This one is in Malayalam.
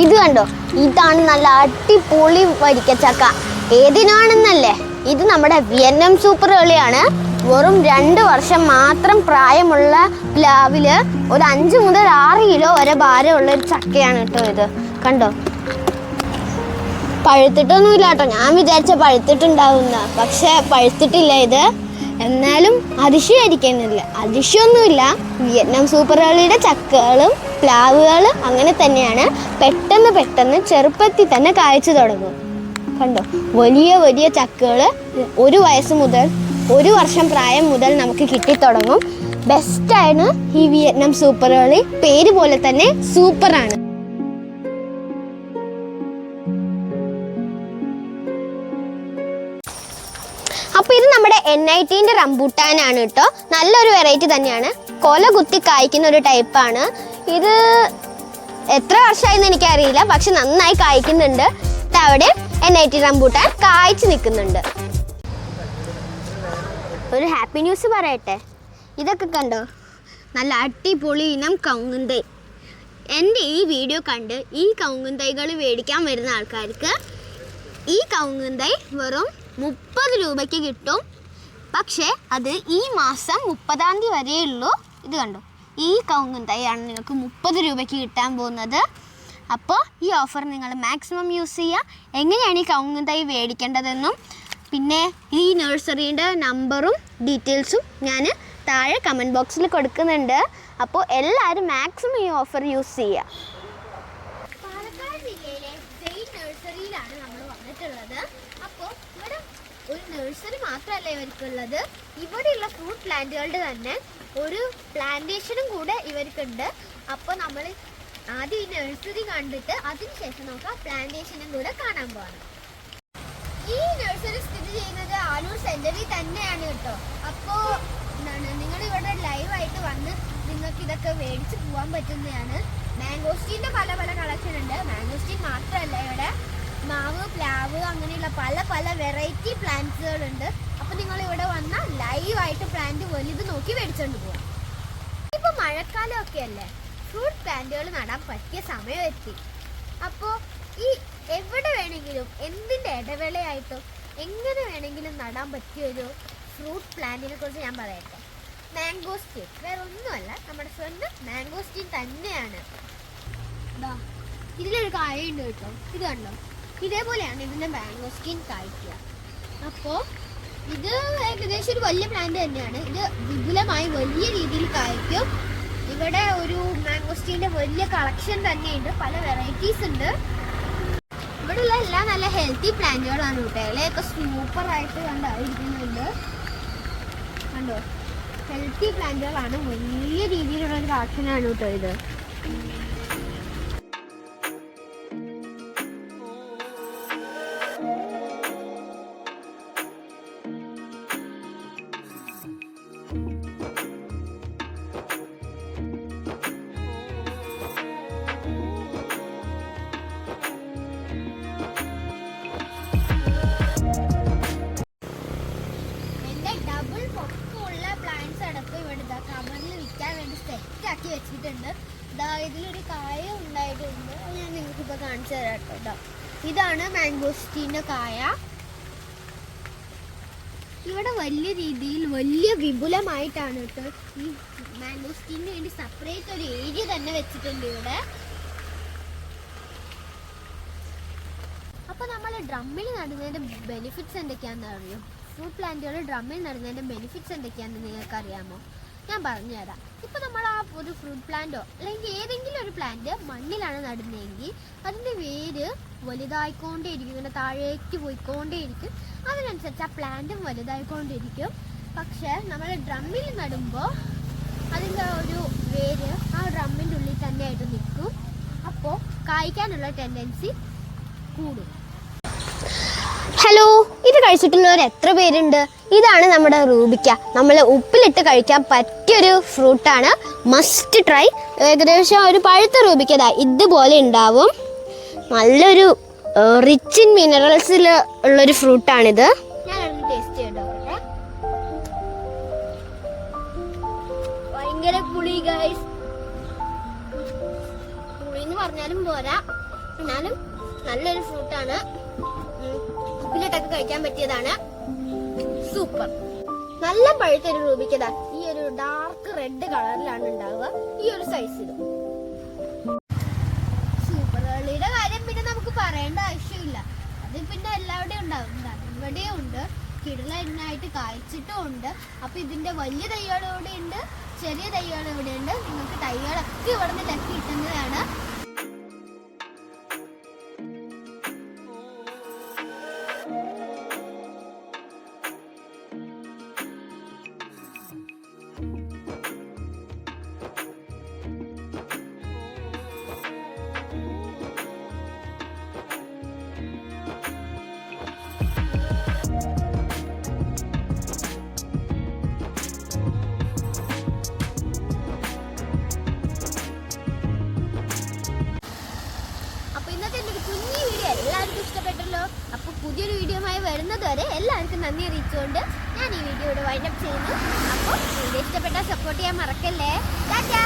ഇത് കണ്ടോ? ഇതാണ് നല്ല അടിപൊളി വരിക്കച്ചക്ക. ഏതിനാണെന്നല്ലേ? ഇത് നമ്മുടെ വിയറ്റ്നാം സൂപ്പർ കളിയാണ്. വെറും രണ്ട് വർഷം മാത്രം പ്രായമുള്ള പ്ലാവിൽ ഒരു അഞ്ച് മുതൽ ആറ് കിലോ വരെ ഭാരമുള്ള ഒരു ചക്കയാണ് കേട്ടോ ഇത്. കണ്ടോ? പഴുത്തിട്ടൊന്നുമില്ല കേട്ടോ. ഞാൻ വിചാരിച്ച പഴുത്തിട്ടുണ്ടാവുന്ന. പക്ഷെ പഴുത്തിട്ടില്ല ഇത്. എന്നാലും അതിശയായിരിക്കുന്നില്ല അതിശയൊന്നുമില്ല. വിയറ്റ്നാം സൂപ്പർ കളിയുടെ ചക്കകളും പ്ലാവുകളും അങ്ങനെ തന്നെയാണ് പെട്ടെന്ന് പെട്ടെന്ന് ചെറുപ്പത്തിൽ തന്നെ കായ്ച്ചു തുടങ്ങും. കണ്ടോ? വലിയ വലിയ ചക്കകൾ ഒരു വയസ്സ് മുതൽ ഒരു വർഷം പ്രായം മുതൽ നമുക്ക് കിട്ടിത്തുടങ്ങും ബെസ്റ്റാണ് ഈ വിയറ്റ്നാം സൂപ്പർ കളി. പേര് പോലെ തന്നെ സൂപ്പറാണ് അപ്പോൾ ഇത് നമ്മുടെ എൻ ഐ ടിന്റെ റംബൂട്ടാനാണ് കേട്ടോ. നല്ലൊരു വെറൈറ്റി തന്നെയാണ്. കൊല കുത്തി കായ്ക്കുന്ന ഒരു ടൈപ്പാണ് ഇത് എത്ര വർഷമായെന്ന് എനിക്കറിയില്ല പക്ഷെ നന്നായി കായ്ക്കുന്നുണ്ട്. അവിടെ എൻ ഐ ടി റംബൂട്ടാൻ കായ്ച്ചു നിൽക്കുന്നുണ്ട്. ഒരു ഹാപ്പി ന്യൂസ് പറയട്ടെ? ഇതൊക്കെ കണ്ടോ? നല്ല അടിപൊളി ഇനം കൗങ്ങുന്തൈ. എന്റെ ഈ വീഡിയോ കണ്ട് ഈ കൗങ്ങുന്തൈകൾ മേടിക്കാൻ വരുന്ന ആൾക്കാർക്ക് ഈ കൗങ്ങുന്തൈ വെറും മുപ്പത് രൂപയ്ക്ക് കിട്ടും. പക്ഷേ അത് ഈ മാസം മുപ്പതാം തീയതി വരെയുള്ളൂ ഇത് കണ്ടോ? ഈ കവുങ്ങുന്തൈയാണ് നിങ്ങൾക്ക് മുപ്പത് രൂപയ്ക്ക് കിട്ടാൻ പോകുന്നത്. അപ്പോൾ ഈ ഓഫർ നിങ്ങൾ മാക്സിമം യൂസ് ചെയ്യുക. എങ്ങനെയാണ് ഈ കവുങ്ങുന്തൈ മേടിക്കേണ്ടതെന്നും പിന്നെ ഈ നഴ്സറിയുടെ നമ്പറും ഡീറ്റെയിൽസും ഞാൻ താഴെ കമന്റ് ബോക്സിൽ കൊടുക്കുന്നുണ്ട്. അപ്പോൾ എല്ലാവരും മാക്സിമം ഈ ഓഫർ യൂസ് ചെയ്യുക. പാലക്കാട് ജില്ലയിലെ നഴ്സറിയിലാണ് നമ്മൾ വന്നിട്ടുള്ളത്. ഇവിടെ ഒരു നഴ്സറി മാത്രമല്ല ഇവർക്കുള്ളത്. ഇവിടെയുള്ള ഫ്രൂട്ട് പ്ലാന്റുകളുടെ തന്നെ ഒരു പ്ലാന്റേഷനും കൂടെ ഇവർക്കുണ്ട്. അപ്പോൾ നമ്മൾ ആദ്യം ഈ നഴ്സറി കണ്ടിട്ട് അതിനുശേഷം നമുക്ക് ആ പ്ലാന്റേഷനും കൂടെ കാണാൻ പോകണം ഈ നഴ്സറി സ്ഥിതി ചെയ്യുന്നത് ആലൂർ സെഞ്ചറി തന്നെയാണ് കേട്ടോ. അപ്പോ എന്താണ് നിങ്ങൾ ഇവിടെ ലൈവായിട്ട് വന്ന് നിങ്ങൾക്ക് ഇതൊക്കെ മേടിച്ച് പോകാൻ പറ്റുന്നതാണ്. മാംഗോസ്റ്റീന്റെ പല പല കളക്ഷൻ ഉണ്ട്. മാംഗോസ്റ്റീൻ മാത്രമല്ല ഇവിടെ മാവ് പ്ലാവ് അങ്ങനെയുള്ള പല പല വെറൈറ്റി അപ്പോൾ നിങ്ങൾ ഇവിടെ വന്നാൽ ലൈവായിട്ട് പ്ലാന്റ് വലുത് നോക്കി മേടിച്ചോണ്ട് പോവാം. ഇപ്പൊ മഴക്കാലം ഒക്കെ അല്ലേ ഫ്രൂട്ട് പ്ലാന്റുകൾ നടാൻ പറ്റിയ സമയം എത്തി അപ്പോ ഈ എവിടെ വേണമെങ്കിലും എന്തിന്റെ ഇടവേളയായിട്ടോ എങ്ങനെ വേണമെങ്കിലും നടാൻ പറ്റിയ ഒരു ഫ്രൂട്ട് പ്ലാന്റിനെ കുറിച്ച് ഞാൻ പറയട്ടെ. മാംഗോസ്റ്റീൻ വേറെ ഒന്നുമല്ല നമ്മുടെ സ്വന്തം മാംഗോസ്റ്റീൻ തന്നെയാണ്. ഇതിലൊരു കായുണ്ട് കേട്ടോ. ഇത് കണ്ടോ? ഇതേപോലെയാണ് ഇതിന്റെ മാംഗോസ്റ്റീൻ കായ്ക്കുക. അപ്പോൾ ഇത് ഏകദേശം ഒരു വലിയ പ്ലാന്റ് തന്നെയാണ്. ഇത് വിപുലമായി വലിയ രീതിയിൽ കായ്ക്കും. ഇവിടെ ഒരു മാംഗോസ്റ്റീന്റെ വലിയ കളക്ഷൻ തന്നെയുണ്ട്. പല വെറൈറ്റീസ് ഉണ്ട്. ഇവിടെയുള്ള എല്ലാം നല്ല ഹെൽത്തി പ്ലാന്റുകളാണ് കേട്ടോ. ഇലയൊക്കെ സൂപ്പർ ആയിട്ട് കണ്ടായിരിക്കുന്നുണ്ട് കണ്ടോ? ഹെൽത്തി പ്ലാന്റുകളാണ് വലിയ രീതിയിലുള്ള ഒരു കളക്ഷനാണ് കേട്ടോ ഇത്. ഇതാ ഇതിലൊരു കായ ഉണ്ടായിട്ടുണ്ട്. ഞാൻ നിങ്ങൾക്ക് ഇപ്പോൾ കാണിച്ചു തരാം കേട്ടോ. ഇതാ ഇതാണ് മാംഗോസ്റ്റീന്റെ കായ. ഇവിടെ വലിയ രീതിയിൽ വലിയ വിപുലമായിട്ടാണ് കേട്ടോ ഈ മാംഗോസ്റ്റീന് വേണ്ടി സെപ്പറേറ്റ് ഒരു ഏരിയ തന്നെ വെച്ചിട്ടുണ്ട് ഇവിടെ. അപ്പോൾ നമ്മൾ ഡ്രമ്മിൽ നടുന്നതിന്റെ ബെനിഫിറ്റ്സ് എന്തൊക്കെയാണെന്ന് അറിയോ ഫ്രൂട്ട് പ്ലാന്റുകൾ ഡ്രമ്മിൽ നടുന്നതിന്റെ ബെനിഫിറ്റ്സ് എന്തൊക്കെയാണെന്ന് നിങ്ങൾക്ക് അറിയാമോ ഞാൻ പറഞ്ഞു തരാം. ഇപ്പൊ നമ്മൾ ആ ഒരു ഫ്രൂട്ട് പ്ലാന്റോ അല്ലെങ്കിൽ ഏതെങ്കിലും ഒരു പ്ലാന്റ് മണ്ണിലാണ് നടുന്നതെങ്കിൽ അതിന്റെ വേര് വലുതായിക്കൊണ്ടേയിരിക്കും ഇങ്ങനെ താഴേക്ക് പോയിക്കൊണ്ടേയിരിക്കും. അതിനനുസരിച്ച് ആ പ്ലാന്റും വലുതായിക്കൊണ്ടിരിക്കും പക്ഷേ നമ്മൾ ഡ്രമ്മിൽ നടുമ്പോൾ അതിന്റെ ഒരു വേര് ആ ഡ്രമ്മിന്റെ ഉള്ളിൽ തന്നെയായിട്ട് നിൽക്കും. അപ്പോൾ കായ്ക്കാനുള്ള ടെൻഡൻസി കൂടും. ഹലോ ഇത് കഴിച്ചിട്ടുള്ളവർ എത്ര പേരുണ്ട്? ഇതാണ് നമ്മുടെ റൂബിക്ക. നമ്മൾ ഉപ്പിലിട്ട് കഴിക്കാൻ പറ്റിയൊരു ഫ്രൂട്ടാണ് മസ്റ്റ് ട്രൈ ഏകദേശം ഒരു പഴുത്ത റൂബിക്കടാ ഇതുപോലെ ഉണ്ടാവും. നല്ലൊരു റിച്ച് ഇൻ മിനറൽസിൽ ഉള്ളൊരു ഫ്രൂട്ടാണിത് ഭയങ്കര പുളി പറഞ്ഞാലും പോരാ. എന്നാലും നല്ലൊരു ഫ്രൂട്ടാണ് ഉപ്പിലിട്ടൊക്കെ കഴിക്കാൻ പറ്റിയതാണ്. സൂപ്പർ. നല്ല പഴുത്തൊരു രൂപിക്കതാ ഈ ഒരു ഡാർക്ക് റെഡ് കളറിലാണ് ഉണ്ടാവുക. ഈ ഒരു സൈസിൽ സൂപ്പർ വെള്ളിയുടെ കാര്യം പിന്നെ നമുക്ക് പറയേണ്ട ആവശ്യമില്ല. അത് പിന്നെ എല്ലാവിടെയും ഉണ്ടാവും. ഇവിടെയും ഉണ്ട്. കിടലായിട്ട് കായ്ച്ചിട്ടും ഉണ്ട്. അപ്പൊ ഇതിന്റെ വലിയ തൈകൾ ഇവിടെ ഉണ്ട് ചെറിയ തൈകൾ ഇവിടെ ഉണ്ട്. നിങ്ങൾക്ക് തൈകളൊക്കെ ഇവിടെ നിന്ന് ലക്കി കിട്ടുന്നതാണ്. പുതിയൊരു വീഡിയോയുമായി വരുന്നത് വരെ എല്ലാവർക്കും നന്ദി അറിയിച്ചുകൊണ്ട് ഞാൻ ഈ വീഡിയോ ഇവിടെ വൈൻഡപ്പ് ചെയ്യുന്നു. അപ്പോൾ വീഡിയോ ഇഷ്ടപ്പെട്ടാൽ സപ്പോർട്ട് ചെയ്യാൻ മറക്കല്ലേ. ടാറ്റാ!